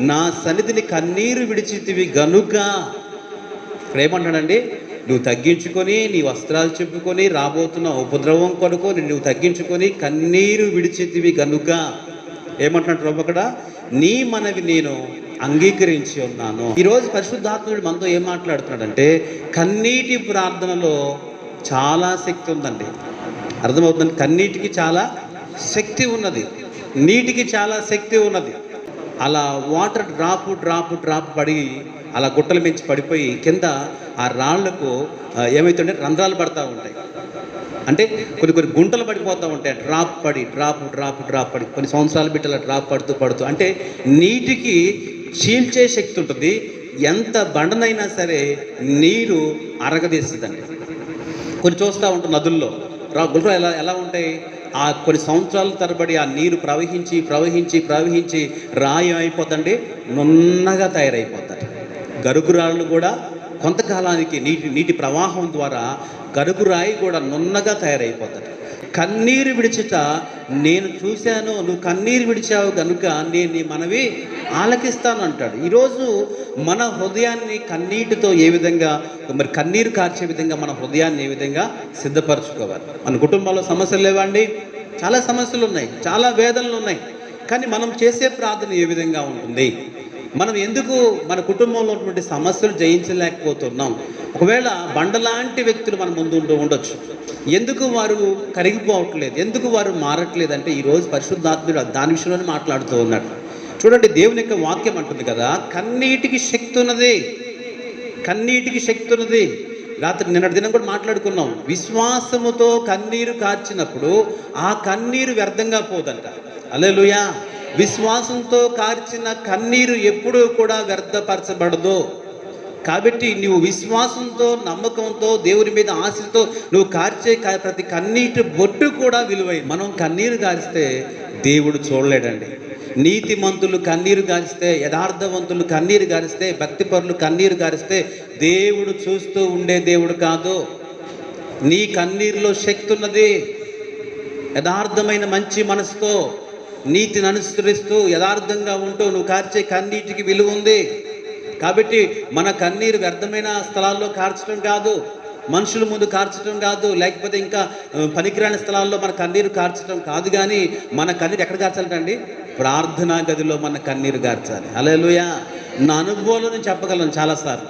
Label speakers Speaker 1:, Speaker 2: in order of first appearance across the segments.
Speaker 1: నా సన్నిధిని కన్నీరు విడిచితివి గనుక. ఇక్కడ ఏమంటాడండి నువ్వు తగ్గించుకొని నీ వస్త్రాలు చెప్పుకొని రాబోతున్న ఉపద్రవం కొనుకో నువ్వు తగ్గించుకొని కన్నీరు విడిచితివి గనుక. ఏమంటున్నాడు ప్రభు అక్కడ? నీ మనవి నేను అంగీకరించి ఉన్నాను. ఈరోజు పరిశుద్ధాత్ముడు మనతో ఏం మాట్లాడుతున్నాడంటే కన్నీటి ప్రార్థనలో చాలా శక్తి ఉందండి. అర్థమవుతుంది కన్నీటికి చాలా శక్తి ఉన్నది. నీటికి చాలా శక్తి ఉన్నది. అలా వాటర్ డ్రాప్ డ్రాప్ డ్రాప్ పడి అలా గుట్టల మించి పడిపోయి కింద ఆ రాళ్ళకు ఆ, ఏమవుతుంటే రంధ్రాలు పడతా ఉంటాయి. అంటే కొన్ని కొన్ని గుంటలు పడిపోతూ ఉంటాయి. డ్రాప్ పడి డ్రాప్ డ్రాప్ డ్రాప్ పడి కొన్ని సంవత్సరాలు బిడ్డల డ్రాప్ పడుతూ పడుతూ. అంటే నీటికి చీల్చే శక్తి ఉంటుంది. ఎంత బండనైనా సరే నీరు అరగదీస్తుందండి. కొన్ని చూస్తూ ఉంటాం నదుల్లో. గుంటలు ఎలా ఎలా ఉంటాయి? ఆ కొన్ని సంవత్సరాల తరబడి ఆ నీరు ప్రవహించి ప్రవహించి ప్రవహించి రాయి అయిపోతండి నున్నగా తయారైపోతాయి. గరుగురాళ్ళు కూడా కొంతకాలానికి నీటి నీటి ప్రవాహం ద్వారా గరుగురాయి కూడా నున్నగా తయారైపోతుంది కన్నీరు విడిచుట నేను చూశాను నువ్వు కన్నీరు విడిచావు కనుక నేను నీ మనవి ఆలకిస్తాను అంటాడు. ఈరోజు మన హృదయాన్ని కన్నీటితో ఏ విధంగా మరి కన్నీరు కార్చే విధంగా మన హృదయాన్ని ఏ విధంగా సిద్ధపరచుకోవాలి? మన కుటుంబంలో సమస్యలు లేవండి. చాలా సమస్యలు ఉన్నాయి చాలా వేదనలు ఉన్నాయి. కానీ మనం చేసే ప్రార్థన ఏ విధంగా ఉంటుంది? మనం ఎందుకు మన కుటుంబంలో ఉన్నటువంటి సమస్యలు జయించలేకపోతున్నాం? ఒకవేళ బండలాంటి వ్యక్తులు మన ముందు ఉంటూ ఉండొచ్చు. ఎందుకు వారు కరిగిపోవట్లేదు? ఎందుకు వారు మారట్లేదు అంటే ఈరోజు పరిశుద్ధాత్ముడు దాని విషయంలోనే మాట్లాడుతూ ఉన్నాడు. చూడండి దేవుని యొక్క వాక్యం అంటుంది కదా కన్నీటికి శక్తి ఉన్నది. కన్నీటికి శక్తి ఉన్నది. రాత్రి నిన్నటి దినం కూడా మాట్లాడుకున్నాం. విశ్వాసముతో కన్నీరు కార్చినప్పుడు ఆ కన్నీరు వ్యర్థంగా పోదంట. అలెలుయా విశ్వాసంతో కార్చిన కన్నీరు ఎప్పుడూ కూడా వ్యర్థపరచబడదు. కాబట్టి నువ్వు విశ్వాసంతో నమ్మకంతో దేవుని మీద ఆశతో నువ్వు కార్చే ప్రతి కన్నీటి బొట్టు కూడా విలువైంది మనం కన్నీరు కారిస్తే దేవుడు చూడలేడండి. నీతిమంతులు కన్నీరు గారిస్తే యథార్థవంతులు కన్నీరు గారిస్తే భక్తిపరులు కన్నీరు గారిస్తే దేవుడు చూస్తూ ఉండే దేవుడు కాదు. నీ కన్నీరులో శక్తి ఉన్నది. యథార్థమైన మంచి మనసుతో నీతిని అనుసరిస్తూ యథార్థంగా ఉంటూ నువ్వు కార్చే కన్నీటికి విలువ ఉంది. కాబట్టి మన కన్నీరు వ్యర్థమైన స్థలాల్లో కార్చడం కాదు మనుషుల ముందు కార్చడం కాదు లేకపోతే ఇంకా పనికిరాని స్థలాల్లో మన కన్నీరు కార్చడం కాదు కానీ మన కన్నీరు ఎక్కడ కార్చాలంటండి? ప్రార్థనా గదిలో మన కన్నీరు కార్చాలి. అలెలుయా నా అనుభవంలో నేను చెప్పగలను చాలాసార్లు.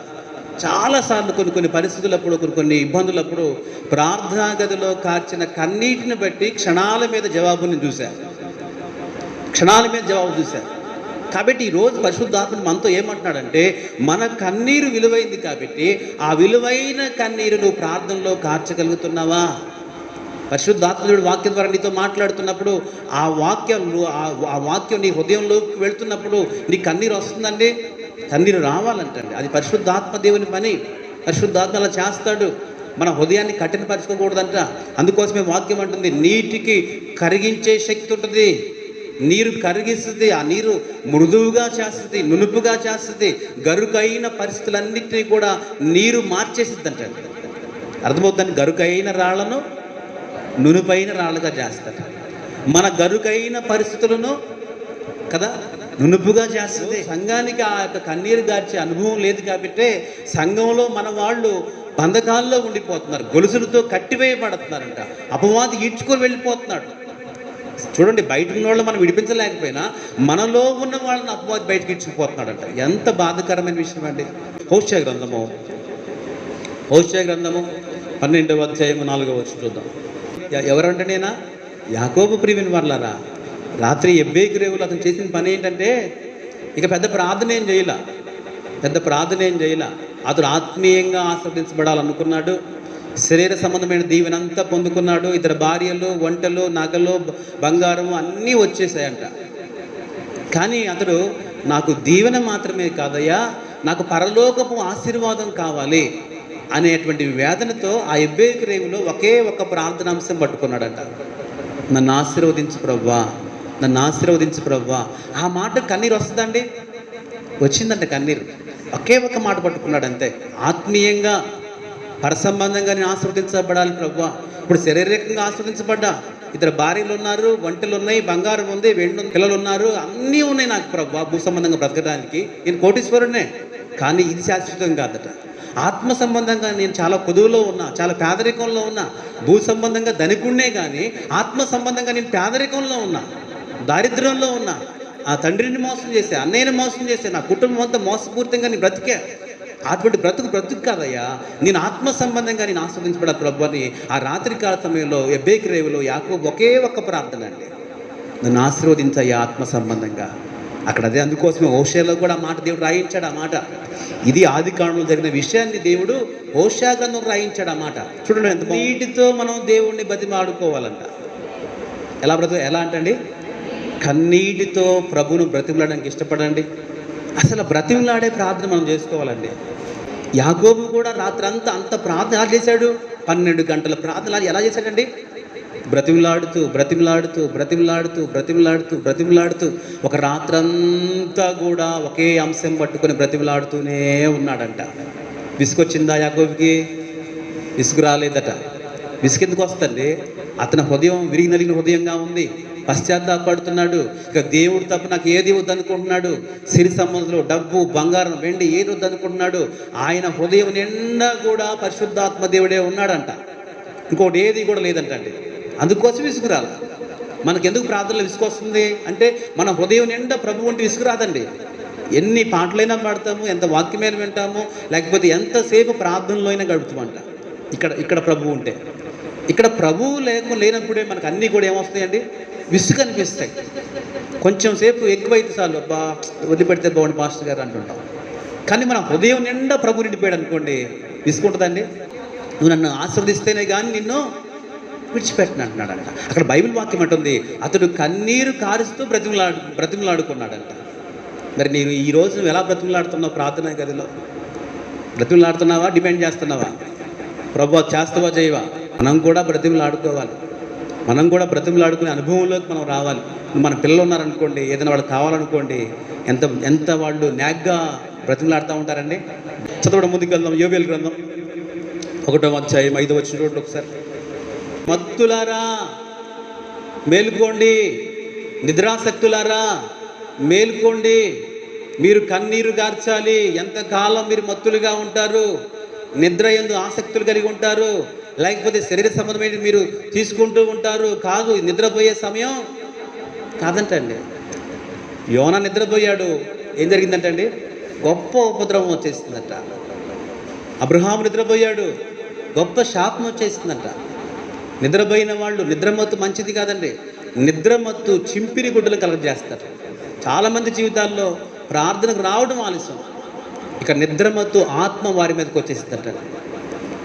Speaker 1: చాలాసార్లు కొన్ని కొన్ని పరిస్థితులప్పుడు కొన్ని కొన్ని ఇబ్బందులప్పుడు ప్రార్థనా గదిలో కార్చిన కన్నీటిని బట్టి క్షణాల మీద జవాబుని చూశాను క్షణాల మీద జవాబు చూశారు. కాబట్టి ఈరోజు పరిశుద్ధాత్మ మనతో ఏమంటున్నాడంటే మన కన్నీరు విలువైంది కాబట్టి ఆ విలువైన కన్నీరు నువ్వు ప్రార్థనలో కార్చగలుగుతున్నావా? పరిశుద్ధాత్ముడు వాక్యం ద్వారా నీతో మాట్లాడుతున్నప్పుడు ఆ వాక్యం ఆ ఆ వాక్యం నీ హృదయంలోకి వెళ్తున్నప్పుడు నీ కన్నీరు వస్తుందండి? కన్నీరు రావాలంటండి. అది పరిశుద్ధాత్మ దేవుని పని. పరిశుద్ధాత్మ అలా చేస్తాడు. మన హృదయాన్ని కఠినపరచుకోకూడదంట. అందుకోసమే వాక్యం అంటుంది నీటికి కరిగించే శక్తి ఉంటుంది. నీరు కరిగిస్తుంది ఆ నీరు మృదువుగా చేస్తుంది నునుపుగా చేస్తుంది. గరుకైన పరిస్థితులన్నింటినీ కూడా నీరు మార్చేసిద్ది అంటే అర్థమవుతుంది గరుకైన రాళ్ళను నునుపైన రాళ్ళుగా చేస్తారు మన గరుకైన పరిస్థితులను కదా నునుపుగా చేస్తుంది. సంఘానికి ఆ యొక్క కన్నీరు గార్చే అనుభవం లేదు కాబట్టి సంఘంలో మన వాళ్ళు బంధకాల్లో ఉండిపోతున్నారు గొలుసులతో కట్టివేయబడుతున్నారంట. అపవాది ఈడ్చుకొని వెళ్ళిపోతున్నాడు. చూడండి బయట ఉన్న వాళ్ళు మనం విడిపించలేకపోయినా మనలో ఉన్న వాళ్ళని అపవాది బయటకి ఇచ్చిపోతున్నాడంట. ఎంత బాధకరమైన విషయం అండి. హోష గ్రంథము. హోష గ్రంథము పన్నెండవ అధ్యాయము నాలుగవ వచ్చి చూద్దాం. ఎవరంటే నేనా? యాకోబు ప్రియమైన వాళ్ళారా రాత్రి ఎబ్బేకి గ్రేవులు అతను చేసిన పని ఏంటంటే ఇక పెద్ద ప్రార్థన ఏం చేయలా? పెద్ద ప్రార్థన ఏం చేయలా? అతడు ఆత్మీయంగా ఆస్వాదించబడాలనుకున్నాడు శరీర సంబంధమైన దీవెనంతా పొందుకున్నాడు. ఇద్దరు భార్యలు వంటలు నగలు బంగారము బంగారం అన్నీ వచ్చేసాయంట. కానీ అతడు నాకు దీవెన మాత్రమే కాదయ్యా నాకు పరలోకపు ఆశీర్వాదం కావాలి అనేటువంటి వేదనతో ఆ ఎబ్బేకి రేవులో ఒకే ఒక ప్రార్థనాంశం పట్టుకున్నాడంట. నన్ను ఆశీర్వదించు ప్రవ్వా నన్ను ఆశీర్వదించు ప్రవ్వా. ఆ మాట కన్నీరు వస్తుందండి? వచ్చిందంట కన్నీరు. ఒకే ఒక మాట పట్టుకున్నాడు అంతే ఆత్మీయంగా పరసంబంధంగా నేను ఆస్వాదించబడాలి ప్రభు ఇప్పుడు శారీరకంగా ఆస్వాదించబడ్డా ఇద్దరు భార్యలు ఉన్నారు వంటలు ఉన్నాయి బంగారం ఉంది వెండి పిల్లలు ఉన్నారు అన్నీ ఉన్నాయి నాకు ప్రభు భూ సంబంధంగా బ్రతకడానికి. నేను కోటీశ్వరునే కానీ ఇది శాశ్వతం కాదట. ఆత్మ సంబంధంగా నేను చాలా పొదువులో ఉన్నా చాలా పేదరికంలో ఉన్నా భూ సంబంధంగా ధనికుణ్ణే కానీ ఆత్మ సంబంధంగా నేను పేదరికంలో ఉన్నా దారిద్ర్యంలో ఉన్నా ఆ తండ్రిని మోసం చేసే అన్నయ్యని మోసం చేసే నా కుటుంబం అంతా మోసపూరితంగా నేను బ్రతికే అటువంటి బ్రతుకు బ్రతుకు కాదయ్యా. నేను ఆత్మ సంబంధంగా నేను ఆస్వాదించబడాలి ప్రభు అని ఆ రాత్రికాల సమయంలో ఎబ్బేకిరేవులో యాకో ఒకే ఒక్క ప్రార్థన అండి. నన్ను ఆశీర్వదించయ్యా ఆత్మ సంబంధంగా అక్కడ అదే అందుకోసమే ఓషాలో కూడా ఆ మాట దేవుడు రాయించాడు ఆ మాట. ఇది ఆది కాలంలో జరిగిన విషయాన్ని దేవుడు ఓషా గ్రంథం రాయించాడు ఆ మాట. చూడండి ఎంత నీటితో మనం దేవుణ్ణి బతిమాడుకోవాలంట. ఎలా బ్రతు ఎలా అంటండి కన్నీటితో ప్రభును బ్రతిమలాడడానికి ఇష్టపడండి. అసలు బ్రతిమలాడే ప్రార్థన మనం చేసుకోవాలండి. యాగోబు కూడా రాత్రంతా అంత ప్రార్థన ఎలా చేశాడు? పన్నెండు గంటల ప్రార్థన ఎలా చేశాడండి? బ్రతిమలాడుతూ బ్రతిమలాడుతూ బ్రతిమలాడుతూ బ్రతిమలాడుతూ బ్రతిమలాడుతూ ఒక రాత్రంతా కూడా ఒకే అంశం పట్టుకొని బ్రతిమలాడుతూనే ఉన్నాడంట. విసుకొచ్చిందా యాగోబికి విసుగు రాలేదట. విసుకెందుకు వస్తుంది అతని హృదయం విరిగి నలిగిన హృదయంగా ఉంది. పశ్చాత్తాపడుతున్నాడు. ఇక దేవుడు తప్ప నాకు ఏది వద్దనుకుంటున్నాడు సిరి సంబంధులు డబ్బు బంగారం వెండి ఏది వద్దనుకుంటున్నాడు? ఆయన హృదయం నిండా కూడా పరిశుద్ధాత్మ దేవుడే ఉన్నాడంట. ఇంకోటి ఏది కూడా లేదంటండి. అందుకోసం విసుకురాలి మనకెందుకు ప్రార్థనలు విసుకొస్తుంది అంటే మన హృదయం నిండా ప్రభు ఉంటే విసుకురాదండి ఎన్ని పాటలైనా పాడతాము ఎంత వాక్యమైన వింటాము లేకపోతే ఎంతసేపు ప్రార్థనలో అయినా గడుపుతామంట. ఇక్కడ ఇక్కడ ప్రభు ఉంటే. ఇక్కడ ప్రభువు లేకుండా లేనప్పుడే మనకు అన్నీ కూడా ఏమొస్తాయండి? విసు కనిపిస్తాయి కొంచెం సేపు ఎక్కువైతే చాలు. అబ్బా వదిలిపెడితే బాగుంది మాస్టర్ గారు అంటుంటాం. కానీ మన హృదయం నిండా ప్రభు నిండిపోయాడు అనుకోండి విసుకుంటుందండి నువ్వు నన్ను ఆశీర్వదిస్తేనే కానీ నిన్ను విడిచిపెట్టిన అంటున్నాడంట. అక్కడ బైబిల్ వాక్యం అంటుంది అతడు కన్నీరు కారుస్తూ బ్రతిమలాడు బ్రతిమలాడుకున్నాడంట. మరి నేను ఈ రోజు నువ్వు ఎలా బ్రతిమలాడుతున్నావు ప్రార్థన గదిలో? బ్రతిమలాడుతున్నావా? డిపెండ్ చేస్తున్నావా? ప్రభు చేస్తావా చేయవా? మనం కూడా బ్రతిమలాడుకోవాలి. మనం కూడా బ్రతిమలాడుకునే అనుభవంలోకి మనం రావాలి. మన పిల్లలు ఉన్నారనుకోండి ఏదైనా వాళ్ళు కావాలనుకోండి ఎంత ఎంత వాళ్ళు నాగ్గా బ్రతిమలాడుతూ ఉంటారండి? చదవడం ముందుకు వెళ్దాం యోబేల్ గ్రంథం. ఒకటో అధ్యాయం ఐదో వచ్చిన చూడండి ఒకసారి. మత్తులారా మేలుకోండి. నిద్రాసక్తులారా మేలుకోండి. మీరు కన్నీరు గార్చాలి. ఎంతకాలం మీరు మత్తులుగా ఉంటారు? నిద్ర ఎందు ఆసక్తులు కలిగి ఉంటారు. లేకపోతే శరీర సంబంధమైన మీరు తీసుకుంటూ ఉంటారు. కాదు నిద్రపోయే సమయం కాదంటండి. యోన నిద్రపోయాడు. ఏం జరిగిందంటండి? గొప్ప ఉపద్రవం వచ్చేసిందట. అబ్రహాము నిద్రపోయాడు. గొప్ప శాపం వచ్చేసిందంట. నిద్రపోయిన వాళ్ళు నిద్రమత్తు మంచిది కాదండి. నిద్రమత్తు చింపిరి గుడ్డలు కలగజేస్తారు. చాలామంది జీవితాల్లో ప్రార్థనకు రావడం ఆలస్యం. ఇక నిద్రమత్తు ఆత్మ వారి మీదకి వచ్చేసిందట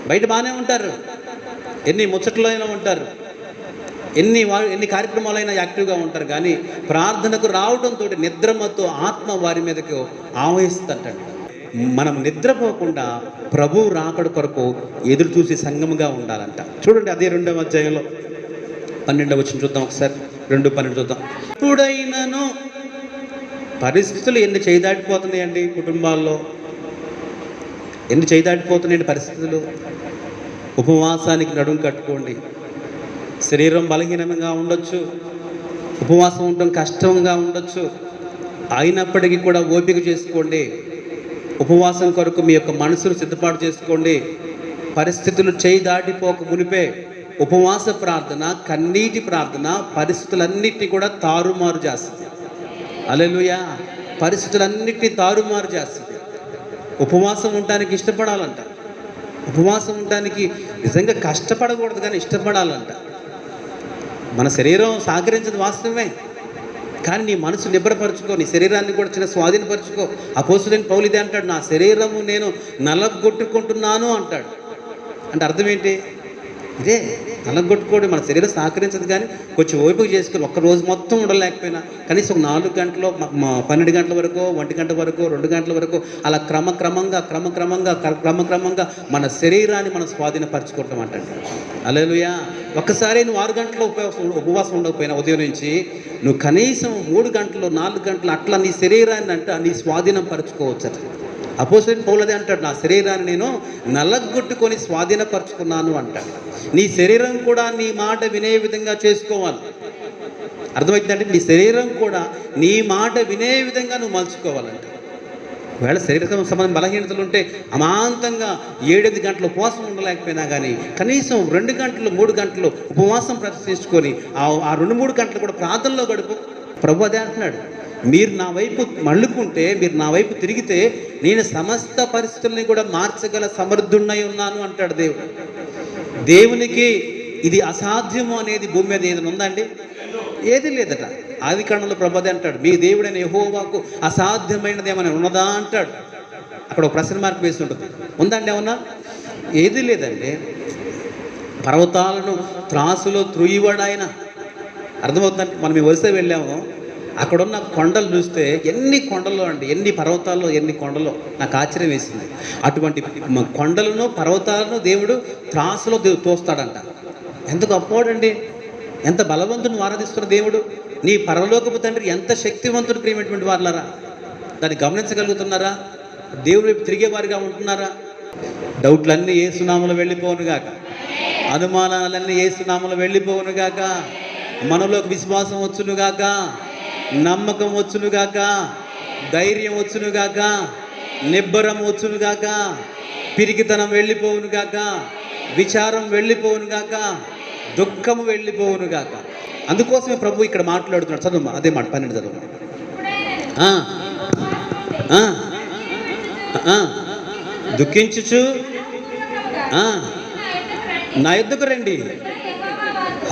Speaker 1: బయట బాగానే ఉంటారు. ఎన్ని ముచ్చట్లు అయినా ఉంటారు. ఎన్ని వా- ఎన్ని కార్యక్రమాలైనా యాక్టివ్గా ఉంటారు. కానీ ప్రార్థనకు రావడంతో నిద్రమత్తు ఆత్మ వారి మీదకు ఆవహిస్తుందంటండి మనం నిద్రపోకుండా ప్రభు రాకడ కొరకు ఎదురు చూసి సంగముగా ఉండాలంట. చూడండి అదే రెండవ అధ్యాయంలో. పన్నెండవ వచ్చిన చూద్దాం ఒకసారి. రెండు పన్నెండు చూద్దాం. ఎప్పుడైనాను పరిస్థితులు ఎన్ని చేయదాటిపోతున్నాయండి కుటుంబాల్లో? ఎన్ని చేయదాటిపోతున్నాయండి పరిస్థితులు? ఉపవాసానికి నడుము కట్టుకోండి. శరీరం బలహీనంగా ఉండొచ్చు. ఉపవాసం ఉండడం కష్టంగా ఉండొచ్చు. అయినప్పటికీ కూడా ఓపిక చేసుకోండి. ఉపవాసం కొరకు మీ యొక్క మనసును సిద్ధపాటు చేసుకోండి. పరిస్థితులు చేయి దాటిపోక మునిపే ఉపవాస ప్రార్థన కన్నీటి ప్రార్థన పరిస్థితులన్నిటినీ కూడా తారుమారు చేస్తుంది. అలెలుయా పరిస్థితులన్నిటినీ తారుమారు చేస్తుంది. ఉపవాసం ఉండడానికి ఇష్టపడాలంట. ఉపవాసం ఉండడానికి నిజంగా కష్టపడకూడదు కానీ ఇష్టపడాలంట. మన శరీరం సహకరించదు వాస్తవమే. కానీ నీ మనసు నిబ్బరపరచుకో నీ శరీరాన్ని కూడా చిన్న స్వాధీనపరచుకో. అపోసుడైన పౌలిదే అంటాడు నా శరీరము నేను నలగొట్టుకుంటున్నాను అంటాడు. అంటే అర్థం ఏంటి? ఇదే నలగొట్టుకోవడం మన శరీరం సహకరించదు కానీ కొంచెం ఓపిక చేసుకుని ఒక్క రోజు మొత్తం ఉండలేకపోయినా కనీసం ఒక నాలుగు గంటలు పన్నెండు గంటల వరకు ఒంటి గంట వరకు రెండు గంటల వరకు అలా క్రమక్రమంగా క్రమక్రమంగా క్రమక్రమంగా మన శరీరాన్ని మనం స్వాధీనపరచుకుంటాం అంటే అలలుయా ఒక్కసారి నువ్వు ఆరు గంటల ఉపవాసం ఉపవాసం ఉండకపోయినా ఉదయం నుంచి నువ్వు కనీసం మూడు గంటలు నాలుగు గంటలు అట్లా నీ శరీరాన్ని అంటే నీ స్వాధీనం పరచుకోవచ్చు అట్లా అపోజిట్ పౌలదే అంటాడు నా శరీరాన్ని నేను నల్లగొట్టుకొని స్వాధీనపరుచుకున్నాను అంటాడు. నీ శరీరం కూడా నీ మాట వినే విధంగా చేసుకోవాలి. అర్థమవుతుందంటే నీ శరీరం కూడా నీ మాట వినే విధంగా నువ్వు మలుచుకోవాలంట. ఒకవేళ శరీర సంబంధం బలహీనతలు ఉంటే అమాంతంగా ఏడెనిమిది గంటలు ఉపవాసం ఉండలేకపోయినా కానీ కనీసం రెండు గంటలు మూడు గంటలు ఉపవాసం ప్రదర్శించుకొని ఆ ఆ రెండు మూడు గంటలు కూడా ప్రార్థనలో గడుపు. ప్రభు అదే అంటున్నాడు. మీరు నా వైపు మళ్ళుకుంటే మీరు నా వైపు తిరిగితే నేను సమస్త పరిస్థితుల్ని కూడా మార్చగల సమర్థున్నై ఉన్నాను అంటాడు దేవుడు. దేవునికి ఇది అసాధ్యము అనేది భూమి మీద ఏదైనా ఉందండి ఏది లేదట. ఆది కణంలో ప్రభది అంటాడు. మీ దేవుడైన యహోవాకు అసాధ్యమైనది ఏమైనా ఉన్నదా అంటాడు. అక్కడ ఒక ప్రశ్న మార్క్ వేసి ఉంటుంది. ఉందండి ఏమన్నా? ఏది లేదండి. పర్వతాలను త్రాసులో త్రుయివాడాయన అర్థమవుతుందండి? మనం ఈ వరుస వెళ్ళాము. అక్కడున్న కొండలు చూస్తే ఎన్ని కొండలు అండి ఎన్ని పర్వతాల్లో ఎన్ని కొండలో నాకు ఆశ్చర్యం వేసింది. అటువంటి కొండలను పర్వతాలను దేవుడు త్రాసులో తోస్తాడంట. ఎంత అప్పోడండి ఎంత బలవంతుని ఆరాధిస్తున్న దేవుడు. నీ పరలోకపు తండ్రి ఎంత శక్తివంతుడు ప్రియమైనటువంటి వాళ్ళరా దాన్ని గమనించగలుగుతున్నారా? దేవుడు వైపు తిరిగేవారిగా ఉంటున్నారా? డౌట్లన్నీ ఏ సునామలో వెళ్ళిపోనుగాక అనుమానాలన్నీ ఏ సునామలో వెళ్ళిపోను గాక మనలోకి విశ్వాసం వచ్చునుగాక నమ్మకం వచ్చును గాక. ధైర్యం వచ్చును గాక. నిబ్బరం వచ్చునుగాక పిరికితనం వెళ్ళిపోవునుగాక విచారం వెళ్ళిపోవునుగాక దుఃఖము వెళ్ళిపోవును గాక. అందుకోసమే ప్రభు ఇక్కడ మాట్లాడుతున్నాడు. చదువు అదే మాట పన్నెండు చదువు ఆ, దుఃఖించుచు. నా ఎద్దుకు రండి.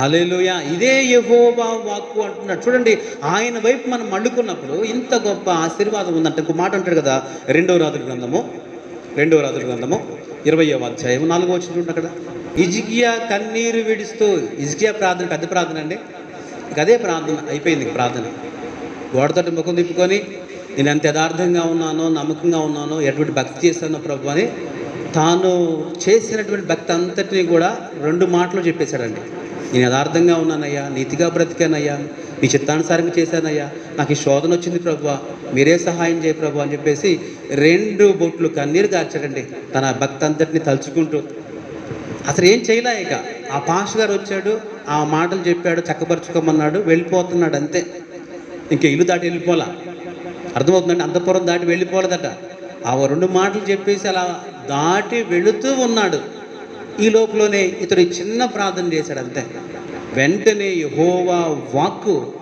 Speaker 1: హలేలుయా ఇదే యహోవా వాక్కు అంటున్నాడు. చూడండి ఆయన వైపు మనం మళ్ళుకున్నప్పుడు ఇంత గొప్ప ఆశీర్వాదం ఉందంటే ఇంకో మాట అంటాడు కదా రెండవ రాత్రి గ్రంథము రెండవ రాత్రి గ్రంథము ఇరవయో అధ్యాయం నాలుగో వచ్చిన అక్కడ. ఇజికియా కన్నీరు విడుస్తూ ఇజికియా ప్రార్థన పెద్ద ప్రార్థన అండి? అదే ప్రార్థన అయిపోయింది ప్రార్థన. గోడతోటి ముఖం తిప్పుకొని నేను ఎంత యథార్థంగా ఉన్నానో నమ్మకంగా ఉన్నానో ఎటువంటి భక్తి చేశానో ప్రభు అని తాను చేసినటువంటి భక్తి అంతటిని కూడా రెండు మాటలు చెప్పేశాడండి. నేను యథార్థంగా ఉన్నానయ్యా నీతిగా బ్రతికానయ్యా నీ చిత్తానుసారంగా చేశానయ్యా. నాకు ఈ శోధన వచ్చింది ప్రభు మీరే సహాయం చేయ ప్రభు అని చెప్పేసి రెండు బొట్లు కన్నీరు కార్చాడండి తన భక్తి అంతటిని తలుచుకుంటూ అసలు ఏం చేయలే ఇక. ఆ పాస్ గారు వచ్చాడు ఆ మాటలు చెప్పాడు చక్కపరుచుకోమన్నాడు వెళ్ళిపోతున్నాడు అంతే. ఇంక ఇల్లు దాటి వెళ్ళిపోలా. అర్థమవుతుందండి అంతపురం దాటి వెళ్ళిపోలేదట. ఆ రెండు మాటలు చెప్పేసి అలా దాటి వెళుతూ ఉన్నాడు. ఈ లోపలనే ఇతడు చిన్న ప్రార్థన చేశాడు అంతే. వెంటనే యహోవా వాక్కు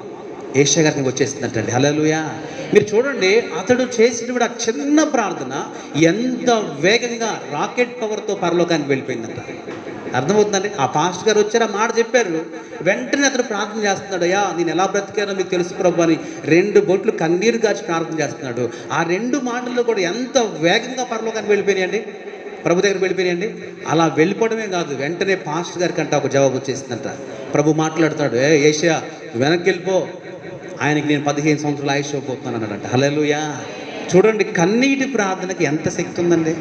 Speaker 1: ఏషియా గారికి వచ్చేసిందంటండి. హలలుయా మీరు చూడండి అతడు చేసినప్పుడు ఆ చిన్న ప్రార్థన ఎంత వేగంగా రాకెట్ పవర్తో పరలోకానికి వెళ్ళిపోయిందంట. అర్థమవుతుందండి? ఆ పాస్టర్ గారు వచ్చారు ఆ మాట చెప్పారు. వెంటనే అతను ప్రార్థన చేస్తున్నాడు అయ్యా నేను ఎలా బ్రతికానో మీకు తెలుసు ప్రభు అని రెండు బొట్లు కన్నీరు గాచి ప్రార్థన చేస్తున్నాడు. ఆ రెండు మాటల్లో కూడా ఎంత వేగంగా పరలోకానికి వెళ్ళిపోయినాయండి? ప్రభు దగ్గర వెళ్ళిపోయినాయండి. అలా వెళ్ళిపోవడమే కాదు వెంటనే పాస్టర్ గారికి అంటే ఒక జవాబు వచ్చేసిందంట. ప్రభు మాట్లాడుతాడు ఏ ఏషియా వెనక్కి వెళ్ళిపో. ఆయనకి నేను పదిహేను సంవత్సరాలు ఆయుష్ ఇవ్వబోతున్నాను అన్నాడంట. హలోయా చూడండి కన్నీటి ప్రార్థనకి ఎంత శక్తి ఉందండి.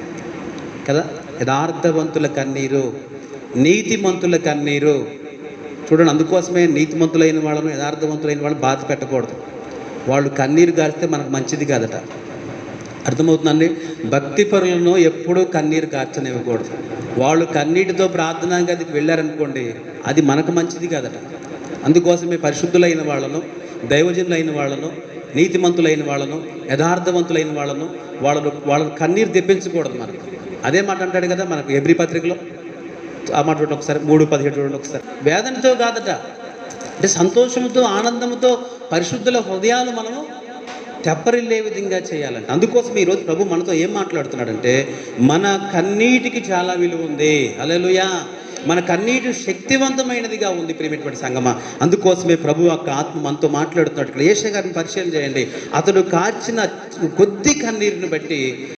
Speaker 1: కదా? యథార్థవంతుల కన్నీరు నీతిమంతుల కన్నీరు. చూడండి అందుకోసమే నీతిమంతులైన వాళ్ళను యథార్థవంతులైన వాళ్ళని బాధ పెట్టకూడదు. వాళ్ళు కన్నీరు గారిస్తే మనకు మంచిది కాదట. అర్థమవుతుందండి? భక్తి పరులను ఎప్పుడూ కన్నీరు కార్చనివ్వకూడదు. వాళ్ళు కన్నీటితో ప్రార్థనా గదికి వెళ్ళారనుకోండి అది మనకు మంచిది కాదట. అందుకోసమే పరిశుద్ధులైన వాళ్ళను దైవజనులైన వాళ్ళను నీతిమంతులైన వాళ్ళను యథార్థవంతులైన వాళ్ళను వాళ్ళను వాళ్ళను కన్నీరు తెప్పించకూడదు మనకు. అదే మాట అంటాడు కదా మనకు ఎబ్రి పత్రికలో. ఆ మాట ఒకసారి మూడు పదిహేడు చూడండి ఒకసారి. వేదనతో కాదట. అంటే సంతోషంతో ఆనందంతో పరిశుద్ధుల హృదయాలు మనము తెప్పరిల్లే విధంగా చేయాలంటే అందుకోసం ఈరోజు ప్రభు మనతో ఏం మాట్లాడుతున్నాడంటే మన కన్నీటికి చాలా విలువ ఉంది. అలెలుయా మన కన్నీటి శక్తివంతమైనదిగా ఉంది ప్రేమటువంటి సంగమ. అందుకోసమే ప్రభు యొక్క ఆత్మ మనతో మాట్లాడుతున్నాడు. ఇక్కడ ఏష గారిని పరిచయం చేయండి. అతడు కార్చిన కొద్ది కన్నీరుని బట్టి